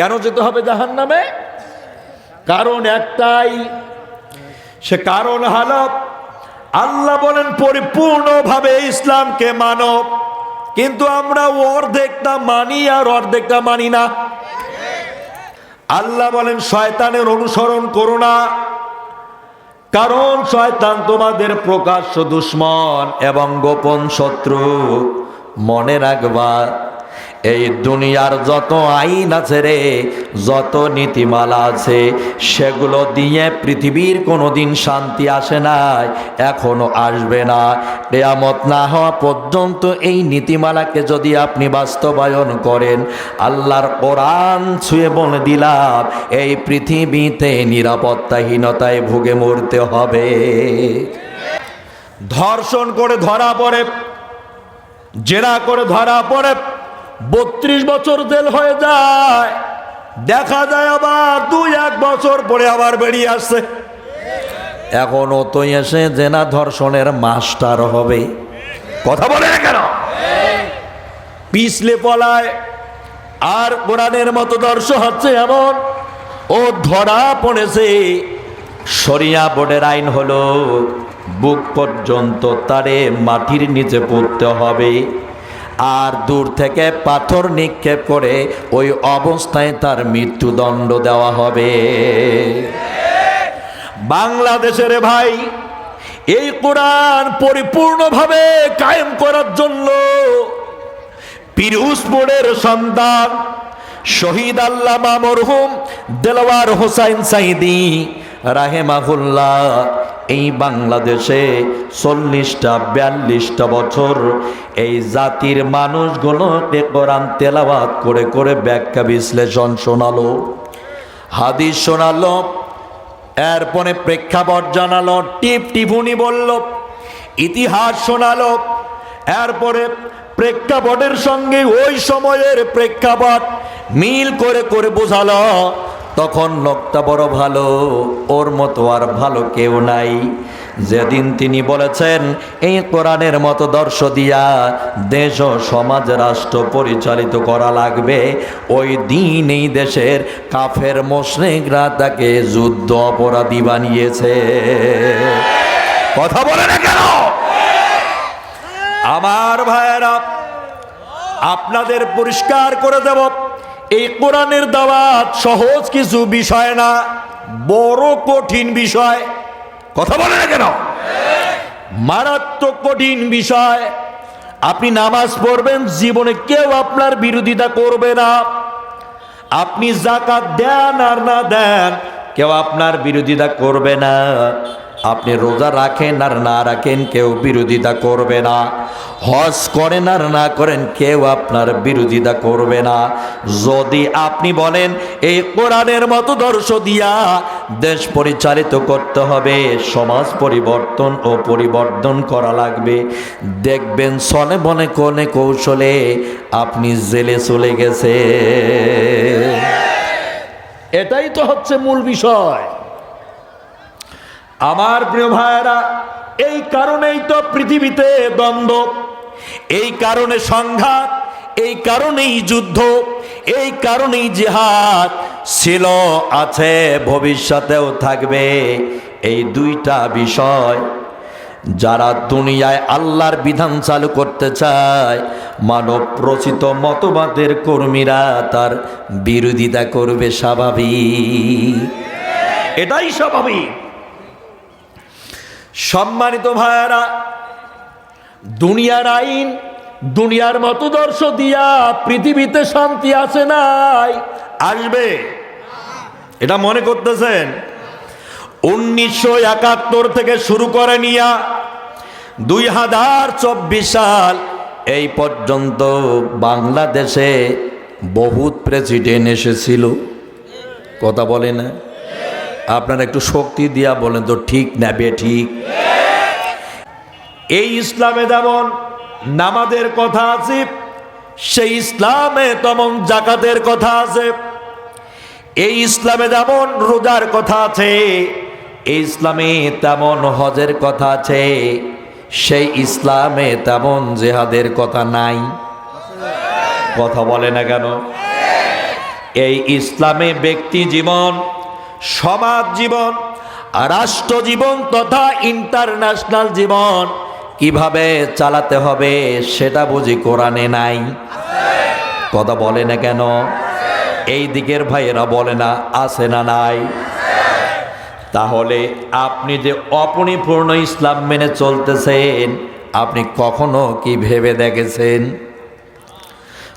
কেন যেতে হবে জাহান নামে কারণ একটাই, সে কারণ হালত, আল্লাহ বলেন পরিপূর্ণভাবে ইসলামকে মানব কিন্তু আমরা অর্ধেকটা মানি আর অর্ধেকটা মানি না। আল্লাহ বলেন, শয়তানের অনুসরণ করো না, কারণ শয়তান তোমাদের প্রকাশ্য দুশ্মন এবং গোপন শত্রু। মনে রাখবা এই দুনিয়ার যত আইন আছে রে, যত নীতিমালা আছে, সেগুলো দিয়ে পৃথিবীর কোনো দিন শান্তি আসে নাই, এখনও আসবে না। কেয়ামত না হওয়া পর্যন্ত এই নীতিমালাকে যদি আপনি বাস্তবায়ন করেন, আল্লাহর কোরআন ছুঁয়ে বলে দিলাম, এই পৃথিবীতে নিরাপত্তাহীনতায় ভুগে মরতে হবে। ধর্ষণ করে ধরা পড়ে, জেরা করে ধরা পড়ে বত্রিশ বছর জেল হয়ে যায়। দেখা যায় আবার দুই এক বছর পরে আবার বেরিয়ে আসছে। এখন তো এসে জেনা ধর্ষণের মাস্টার হবে। কথা বলে কেন? পিছলে পলায়। আর কোরআনের মতো দর্শ হচ্ছে এমন। ও ধরা পড়েছে। সরিয়া বোর্ডের আইন হলো, বুক পর্যন্ত তারে মাটির নিচে পড়তে হবে। আর দূর থেকে পাথর নিক্ষেপ করে ওই অবস্থায় তার মৃত্যুদণ্ড দেওয়া হবে। বাংলাদেশের ভাই, এই কোরআন পরিপূর্ণভাবে কায়েম করার জন্য পিরুজপুরের সন্তান শহীদ আল্লামা মরহুম দেলওয়ার হোসাইন সাইদি রাহেমাহুল্লাহ এই বাংলাদেশে চল্লিশটা, বিয়াল্লিশটা বছর এই জাতির মানুষগুলো কোরআন তেলাওয়াত করে করে ব্যাখ্যা বিশ্লেষণ শোনালো, হাদিস শোনালো, এরপরে প্রেক্ষাপট জানালো, টিপ টিপুনি বলল, ইতিহাস শোনালো, এরপরে প্রেক্ষাপটের সঙ্গে ওই সময়ের প্রেক্ষাপট মিল করে করে বোঝালো তখন লোকটা বড় ভালো, ওর মতো আর ভালো কেউ নাই। যেদিন তিনি বলেছেন, এই কোরআনের মতো দর্শ দিয়া দেশ ও সমাজ রাষ্ট্র পরিচালিত করা লাগবে, ওই দিন এই দেশের কাফের মোশরেকরা তাকে যুদ্ধ অপরাধী বানিয়েছে। কথা বলে না কেন? আমার ভাইয়েরা, আপনাদের পরিষ্কার করে দেব। এই কোরআনের দাওয়াত সহজ কিছু বিষয় না, বড় কঠিন বিষয়। কথা বলে না কেন? মারাত্মক কঠিন বিষয়। আপনি নামাজ পড়বেন, জীবনে কেউ আপনার বিরোধিতা করবে না। আপনি জাকাত দেন আর না দেন, কেউ আপনার বিরোধিতা করবে না। আপনি রোজা রাখেন আর না রাখেন কেউ বিরোধিতা করবে না। হজ করেন আর না করেন কেউ আপনার বিরোধিতা করবে না। যদি আপনি বলেন, এই কোরআনের মতো দর্শ দিয়া দেশ পরিচালিত করতে হবে, সমাজ পরিবর্তন ও পরিবর্তন করা লাগবে। দেখবেন সনে বনে কোনে কৌশলে আপনি জেলে চলে গেছে এটাই তো হচ্ছে মূল বিষয়। আমার প্রিয় ভাইয়েরা, এই কারণেই তো পৃথিবীতে দ্বন্দ্ব, এই কারণে সংঘাত, এই কারণেই যুদ্ধ, এই কারণেই জিহাদ ছিল, আছে, ভবিষ্যতেও থাকবে এই দুইটা বিষয়। যারা দুনিয়ায় আল্লাহর বিধান চালু করতে চায়, মানব রচিত মতবাদের কর্মীরা তার বিরোধিতা করবে স্বাভাবিক। এটাই স্বাভাবিক। সম্মানিত ভাইয়ারা, দুনিয়ার আইন, দুনিয়ার মতো দর্শ দিয়া পৃথিবীতে শান্তি আছে নাই। আসবে। এটা মনে করতেছেন? উনিশশো একাত্তর থেকে শুরু করে নিয়া দুই হাজার চব্বিশ সাল এই পর্যন্ত বাংলাদেশে বহুত প্রেসিডেন্ট এসেছিল। কথা বলে না? আপনারা একটু শক্তি দিয়া বলেন তো, ঠিক না বে ঠিক? এই ইসলামে যেমন নামাজের কথা আছে, সেই ইসলামে তেমন জাকাতের কথা আছে। এই ইসলামে যেমন রোজার কথা আছে, এই ইসলামে তেমন হজের কথা আছে, সেই ইসলামে তেমন জেহাদের কথা নাই। কথা বলে না কেন? এই ইসলামে ব্যক্তি জীবন সমাজ জীবন, রাষ্ট্র জীবন তথা ইন্টারন্যাশনাল জীবন কীভাবে চালাতে হবে সেটা বুঝি কোরআনে নাই। কথা বলে না কেন? এই দিকের ভাইয়েরা বলে না, আছে না নাই। তাহলে আপনি যে অপরিপূর্ণ ইসলাম মেনে চলতেছেন, আপনি কখনো কি ভেবে দেখেছেন?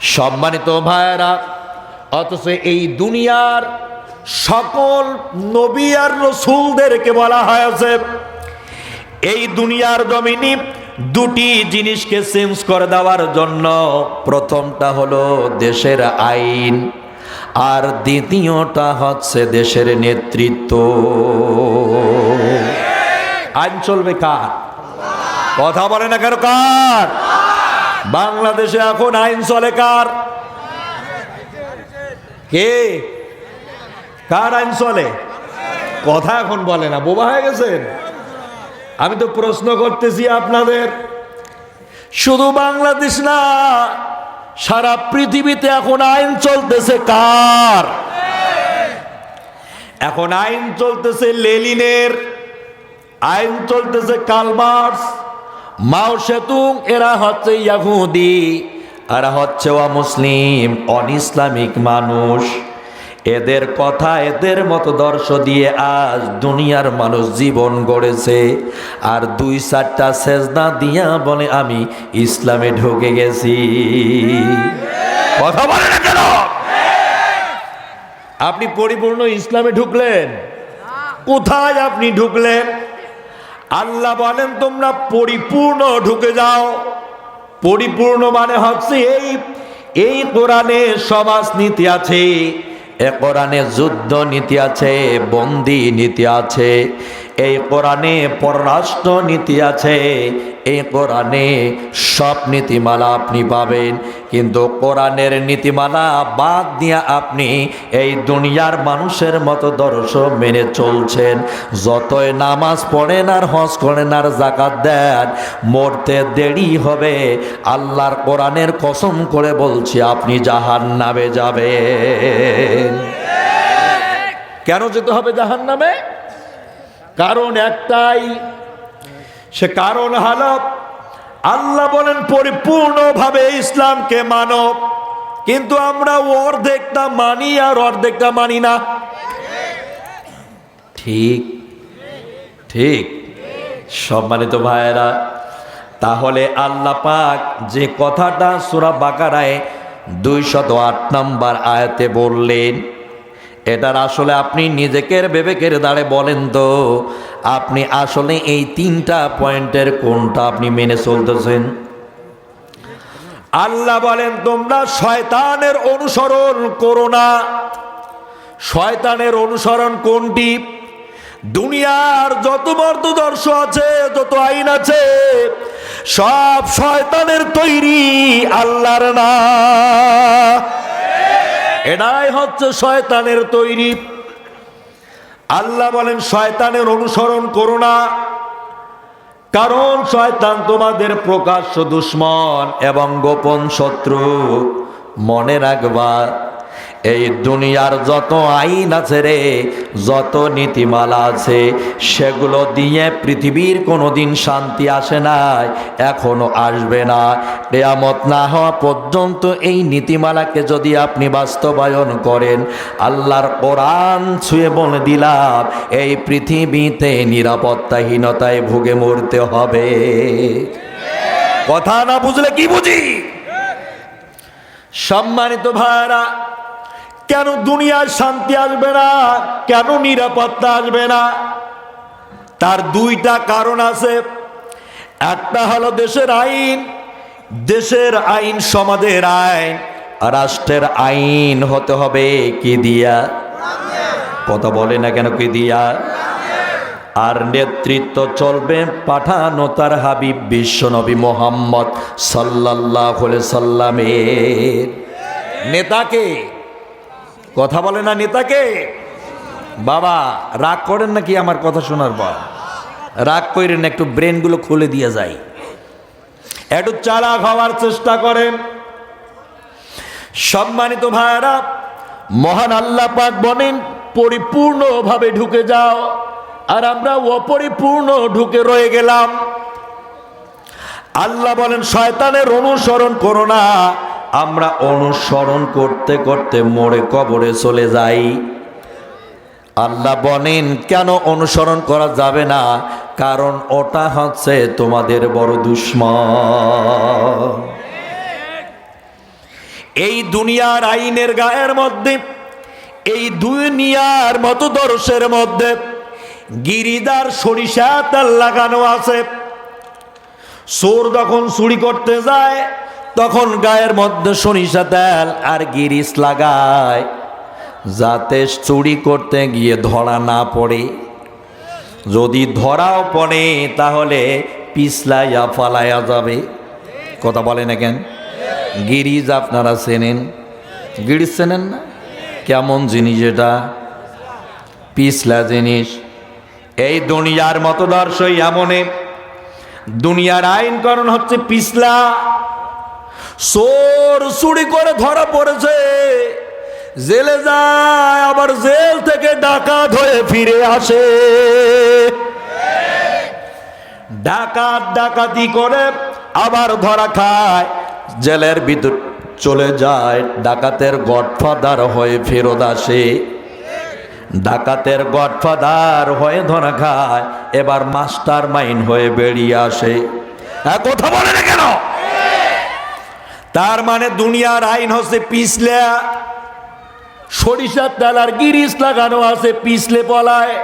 সম্মানিত ভাইয়েরা, অথচ এই দুনিয়ার সকল নবী আর রসুলদেরকে বলা হয়েছে, এই দুনিয়ার জমিনি দুটি জিনিসকে চেঞ্জ করে দেওয়ার জন্য প্রথমটা হলো দেশের আইন আর দ্বিতীয়টা হচ্ছে দেশের নেতৃত্ব। আইন চলবে কার? কথা বলে না কেন কার? বাংলাদেশে এখন আইন চলে কার? কে? কার আইন চলে? কথা এখন বলে না, বোবা হয়ে গেছেন? আমি তো প্রশ্ন করতেছি আপনাদের। শুধু বাংলাদেশ না, সারা পৃথিবীতে এখন আইন চলতেছে কার? এখন আইন চলতেছে লেলিনের আইন চলতেছে কালমার্স, মাও সেতুং, এরা হচ্ছে ইয়াহুদি এরা হচ্ছে অমুসলিম, অন ইসলামিক মানুষ। এদের কথা, এদের মতো দর্শ দিয়ে আজ দুনিয়ার মানুষ জীবন গড়েছে। আর দুই চারটা সেজদা দিয়া বলে আমি ইসলামে ঢুকে গেছি। কথা বলে কেন? আপনি পরিপূর্ণ ইসলামে ঢুকলেন। কোথায় আপনি ঢুকলেন? আল্লাহ বলেন, তোমরা পরিপূর্ণ ঢুকে যাও। পরিপূর্ণ মানে হচ্ছে এই এই কোরআনে সমাজ নীতি আছে। এ কোরআনে যুদ্ধ নীতি আছে বন্দি নীতি আছে। এই কোরআনে পররাষ্ট্র নীতি আছে, এই কোরআনে সব নীতিমালা আপনি পাবেন। কিন্তু কোরআনের নীতিমালা বাদ দিয়ে আপনি এই দুনিয়ার মানুষের মতো দর্শ মেনে চলছেন। যতই নামাজ পড়েন আর হজ করেন আর জাকাত দেন, মরতে দেরি হবে। আল্লাহর কোরআনের কসম করে বলছি, আপনি জাহান নামে যাবেন। কেন যেতে হবে জাহান নামে কারণ একটাই, সে কারণ হলো আল্লাহ বলেন, পরিপূর্ণভাবে ইসলামকে মানব কিন্তু আমরা অর্ধেকটা মানি আর অর্ধেকটা মানি না। ঠিক ঠিক। সম্মানিত ভাইয়েরা, তাহলে আল্লাহ পাক যে কথাটা সুরা বাকারায় দুইশত আট নম্বর আয়াতে বললেন এটার আসলে আপনি নিজেকের বিবেকের দ্বারে বলেন তো, আপনি আসলে এই তিনটা পয়েন্টের কোনটা আপনি মেনে চলতেছেন? আল্লাহ বলেন, তোমরা শয়তানের অনুসরণ করো না। শয়তানের অনুসরণ কোনটি? দুনিয়ার যত মর্দদর্শ আছে, যত আইন আছে, সব শয়তানের তৈরি আল্লাহর না। এটাই হচ্ছে শয়তানের তৈরি। আল্লাহ বলেন, শয়তানের অনুসরণ করো না, কারণ শয়তান তোমাদের প্রকাশ্য দুশ্মন এবং গোপন শত্রু। মনে রাখবা এই দুনিয়ার যত আইন আছে রে, যত নীতিমালা আছে, সেগুলো দিয়ে পৃথিবীর কোনো দিন শান্তি আসে নাই, এখনও আসবে না। কেয়ামত না হওয়া পর্যন্ত এই নীতিমালাকে যদি আপনি বাস্তবায়ন করেন, আল্লাহর কোরআন ছুঁয়ে বলে দিলাম, এই পৃথিবীতে নিরাপত্তাহীনতায় ভুগে মরতে হবে। কথা না বুঝলে কি বুঝি? সম্মানিত ভাইরা কেন দুনিয়ায় শান্তি আসবে না? কেন নিরাপত্তা আসবে না? তার দুইটা কারণ আছে। একটা হলো দেশের আইন। দেশের আইন সমাজের আইন। রাষ্ট্রের আইন হতে হবে কি দিয়া? কথা বলে না কেন কি দিয়া? আর নেতৃত্ব চলবে পাঠানো তার হাবিব বিশ্বনবী মোহাম্মদ সাল্লাহ সাল্লামের নেতাকে। কথা বলে না নেতাকে? বাবা, রাগ করেন নাকি আমার কথা শোনার পর? রাগ করেন একটু ব্রেনগুলো খুলে দিয়ে যায় একটু চালাক হওয়ার চেষ্টা করেন। সম্মানিত ভাইরা মহান আল্লাহ পাক বলেন, পরিপূর্ণভাবে ঢুকে যাও। আর আমরা অপরিপূর্ণ ঢুকে রয়ে গেলাম। আল্লাহ বলেন, শয়তানের অনুসরণ করো না। আমরা অনুসরণ করতে করতে মোড়ে কবরে চলে যাই। আল্লাহ বলেন, কেন অনুসরণ করা যাবে না? কারণ ওটা হচ্ছে তোমাদের বড় দুশ্মন। এই দুনিয়ার আইনের গায়ের মধ্যে, এই দুনিয়ার মতো দর্শের মধ্যে গিরিদার সরিষা তেল লাগানো আছে। চোর যখন চুরি করতে যায় তখন গায়ের মধ্যে সরিষা তেল আর গিরিস লাগায়। যাতে চুরি করতে গিয়ে ধরা না পড়ে। যদি ধরাও পড়ে, তাহলে পিছলাইয়া ফালাইয়া যাবে। কথা বলেন কেন? গিরিজ আপনারা চেনেন? গিরিজ চেনেন না? কেমন জিনিস এটা? পিছলা জিনিস। এই দুনিয়ার মতো দর্শই এমনে। দুনিয়ার আইনকরণ হচ্ছে পিছলা। চোর চুরি করে ধরা পড়েছে। জেলে যায়, আবার জেল থেকে ডাকাত হয়ে ফিরে আসে। ডাকাত ডাকাতি করে আবার ধরা খায়। জেলের ভিতর চলে যায়, ডাকাতের গডফাদার হয়ে ফেরত আসে। ডাকাতের গডফাদার হয়ে ধরা খায়, এবার মাস্টার মাইন্ড হয়ে বেরিয়ে আসে। হ্যাঁ কথা বলে না কেন? তার মানে দুনিয়ার আইন হচ্ছে পিছলে, সরিষার তেল আর গিরিস লাগানো আছে পিছলে পলায়।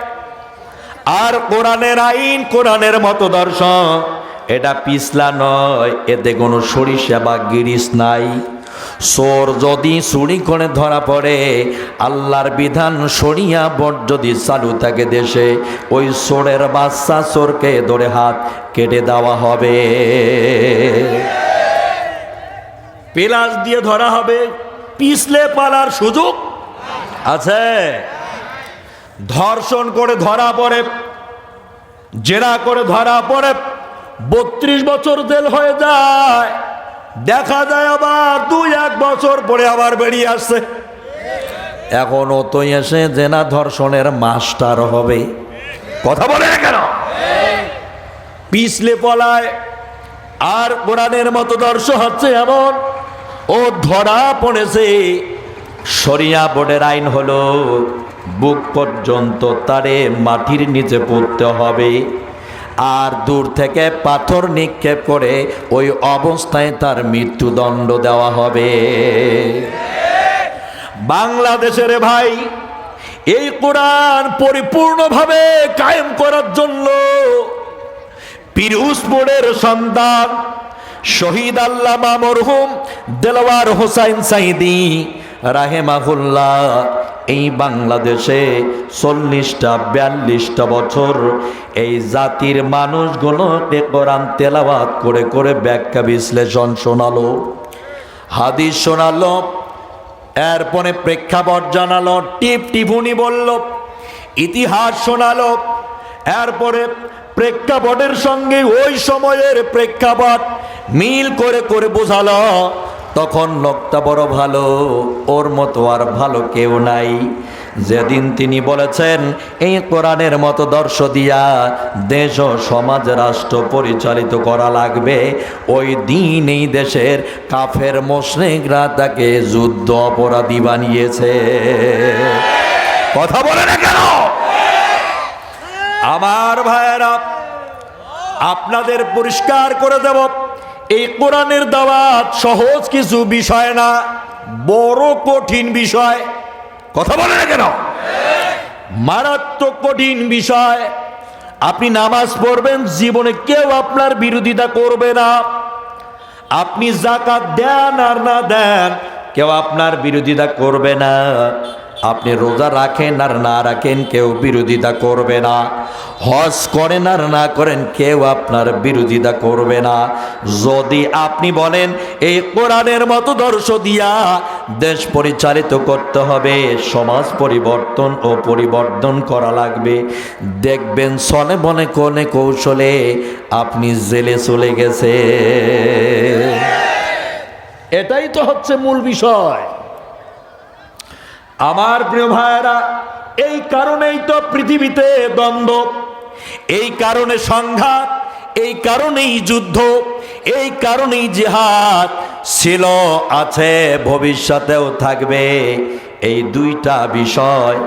আর কোরআনের আইন, কোরআনের মতো দর্শন এটা পিছলা নয়, এতে কোনো সরিষা বা গিরিস নাই। সোর যদি চুরি করে ধরা পড়ে, আল্লাহর বিধান সরিয়া বট যদি চালু থাকে দেশে, ওই সোরের বাচ্চা চোরকে ধরে হাত কেটে দেওয়া হবে। পেলাস দিয়ে ধরা হবে। পিছলে পালার সুযোগ আছে। ধর্ষণ করে ধরা পড়ে, জেরা করে ধরা পড়ে, বত্রিশ বছর জেল হয়ে যায়। দেখা যায় আবার দুই এক বছর পরে আবার বেরিয়ে আসছে। এখন তো এসে জেনা ধর্ষণের মাস্টার হবে। কথা বলে কেন? পিছলে পলায়, আর কোরআনের মতো দর্শ হচ্ছে এমন ও ধরা পড়েছে। সরিয়া বোর্ডের আইন হলো, বুক পর্যন্ত তারে মাটির নিচে পড়তে হবে। আর দূর থেকে পাথর নিক্ষেপ করে ওই অবস্থায় তার মৃত্যুদণ্ড দেওয়া হবে। বাংলাদেশের ভাই, এই কোরআন পরিপূর্ণভাবে কায়েম করার জন্য পিরুষ পিরুজপুরের সন্তান শহীদ আল্লামা মরহুম দেলওয়ার হোসাইন সাইদি রাহেমাহুল্লাহ, এই বাংলাদেশে চল্লিশটা, বিয়াল্লিশটা বছর এই জাতির মানুষগুলো কোরআন তেলাওয়াত করে করে ব্যাখ্যা বিশ্লেষণ শোনালো, হাদিস শোনালো, এরপরে প্রেক্ষাপট জানালো, টিপ টিপুনি বলল, ইতিহাস শোনালো, এরপরে প্রেক্ষাপটের সঙ্গে ওই সময়ের প্রেক্ষাপট মিল করে করে বোঝালো তখন লোকটা বড় ভালো, ওর মতো আর ভালো কেউ নাই। যেদিন তিনি বলেছেন, এই কোরআনের মতো দর্শ দিয়া দেশ ও সমাজ রাষ্ট্র পরিচালিত করা লাগবে, ওই দিন এই দেশের কাফের মোশরেকরা তাকে যুদ্ধ অপরাধী বানিয়েছে। কথা বলে না কেন? আমার ভাইয়েরা, আপনাদের পরিষ্কার করে দেব। এই কোরআনের দাওয়াত সহজ কিছু বিষয় না, বড় কঠিন বিষয়। কথা বলে না কেন? মারাত্মক কঠিন বিষয়। আপনি নামাজ পড়বেন, জীবনে কেউ আপনার বিরোধিতা করবে না। আপনি জাকাত দেন আর না দেন, কেউ আপনার বিরোধিতা করবে না। আপনি রোজা রাখেন আর না রাখেন কেউ বিরোধিতা করবে না। হজ করেন আর না করেন কেউ আপনার বিরোধিতা করবে না। যদি আপনি বলেন, এই কোরআনের মতো দর্শ দিয়া দেশ পরিচালিত করতে হবে, সমাজ পরিবর্তন ও পরিবর্তন করা লাগবে। দেখবেন সনে বনে কোনে কৌশলে আপনি জেলে চলে গেছে এটাই তো হচ্ছে মূল বিষয়। আমার প্রিয় ভাইয়েরা, এই কারণেই তো পৃথিবীতে দ্বন্দ্ব, এই কারণে সংঘাত, এই কারণেই যুদ্ধ, এই কারণেই জিহাদ ছিল, আছে, ভবিষ্যতেও থাকবে এই দুইটা বিষয়।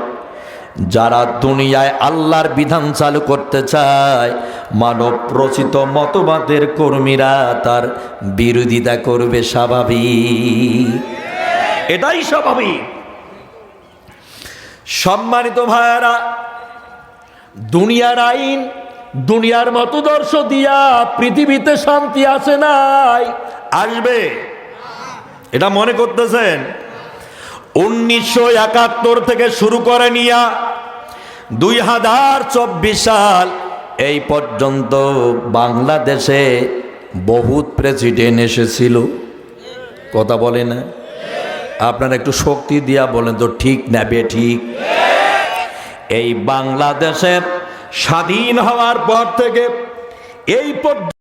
যারা দুনিয়ায় আল্লাহর বিধান চালু করতে চায়, মানব রচিত মতবাদের কর্মীরা তার বিরোধিতা করবে স্বাভাবিক। এটাই স্বাভাবিক। সম্মানিত ভাইয়ারা, দুনিয়ার আইন, দুনিয়ার মতদর্শ দিয়া পৃথিবীতে শান্তি আছে নাই। আসবে। এটা মনে করতেছেন? উনিশশো একাত্তর থেকে শুরু করে নিয়া দুই হাজার চব্বিশ সাল এই পর্যন্ত বাংলাদেশে বহুত প্রেসিডেন্ট এসেছিল। কথা বলে না? আপনারা একটু শক্তি দিয়া বলেন তো, ঠিক না বে, ঠিক? এই বাংলাদেশের স্বাধীন হওয়ার পর থেকে এই পর্যন্ত